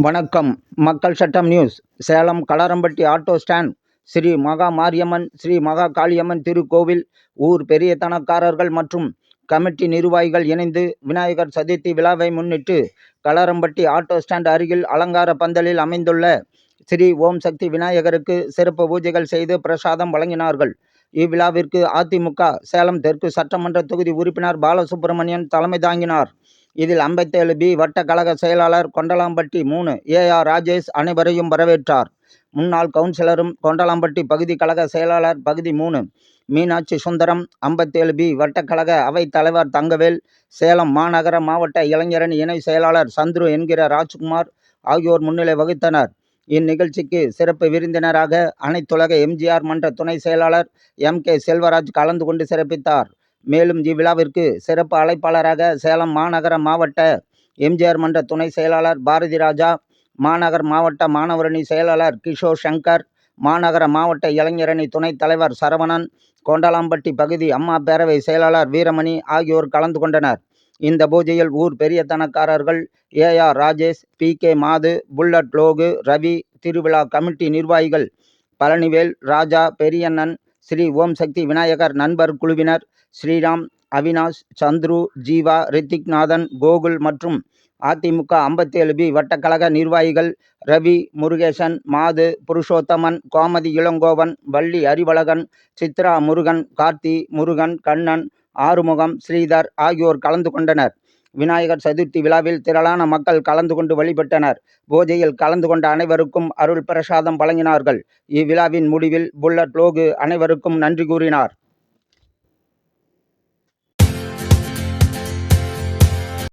வணக்கம். மக்கள் சட்டம் news. Salem Kalarampatti auto stand Sri Maha Mariamman Sri மகா காளியம்மன் திருக்கோவில் ஊர் பெரிய தனக்காரர்கள் மற்றும் கமிட்டி நிர்வாகிகள் இணைந்து விநாயகர் சதுர்த்தி விழாவை முன்னிட்டு கலரம்பட்டி ஆட்டோ ஸ்டாண்ட் அருகில் அலங்கார பந்தலில் அமைந்துள்ள ஸ்ரீ ஓம் சக்தி விநாயகருக்கு சிறப்பு பூஜைகள் செய்து பிரசாதம் வழங்கினார்கள். இவ்விழாவிற்கு அதிமுக சேலம் தெற்கு சட்டமன்ற தொகுதி உறுப்பினர் பாலசுப்ரமணியன் தலைமை தாங்கினார். இதில் ஐம்பத்தேழு பி வட்ட கழக செயலாளர் கொண்டலாம்பட்டி மூணு ஏ ஆர் ராஜேஷ் அனைவரையும் வரவேற்றார். முன்னாள் கவுன்சிலரும் கொண்டலாம்பட்டி பகுதி கழக செயலாளர் பகுதி மூணு மீனாட்சி சுந்தரம் ஐம்பத்தேழு பி வட்டக்கழக அவைத் தலைவர் தங்கவேல் சேலம் மாநகர மாவட்ட இளைஞரணி இணை செயலாளர் சந்துரு என்கிற ராஜ்குமார் ஆகியோர் முன்னிலை வகித்தனர். இந்நிகழ்ச்சிக்கு சிறப்பு விருந்தினராக அனைத்துலக எம்ஜிஆர் மன்ற துணை செயலாளர் எம் கே செல்வராஜ் கலந்து கொண்டு சிறப்பித்தார். மேலும் இவ்விழாவிற்கு சிறப்பு அழைப்பாளராக சேலம் மாநகர மாவட்ட எம்ஜிஆர் மன்ற துணை செயலாளர் பாரதி ராஜா மாநகர் மாவட்ட மாணவரணி செயலாளர் கிஷோர் சங்கர் மாநகர மாவட்ட இளைஞரணி துணைத் தலைவர் சரவணன் கொண்டலாம்பட்டி பகுதி அம்மா பேரவை செயலாளர் வீரமணி ஆகியோர் கலந்து கொண்டனர். இந்த பூஜையில் ஊர் பெரிய தனக்காரர்கள் Rajesh P K Madhu bullet Logu Ravi திருவிழா கமிட்டி நிர்வாகிகள் பழனிவேல் ராஜா பெரியண்ணன் ஸ்ரீ ஓம் சக்தி விநாயகர் நண்பர் குழுவினர் ஸ்ரீராம் அவினாஷ் சந்துரு ஜீவா ரித்திக்நாதன் கோகுல் மற்றும் அதிமுக ஐம்பத்தேழு பி வட்டக்கழக நிர்வாகிகள் ரவி முருகேசன் மாது புருஷோத்தமன் கோமதி இளங்கோவன் வள்ளி அறிவழகன் சித்ரா முருகன் கார்த்தி முருகன் கண்ணன் ஆறுமுகம் ஸ்ரீதர் ஆகியோர் கலந்து கொண்டனர். விநாயகர் சதுர்த்தி விழாவில் திரளான மக்கள் கலந்து கொண்டு வழிபட்டனர். பூஜையில் கலந்து கொண்ட அனைவருக்கும் அருள் பிரசாதம் வழங்கினார்கள். இவ்விழாவின் முடிவில் புல்லட் லோகு அனைவருக்கும் நன்றி கூறினார்.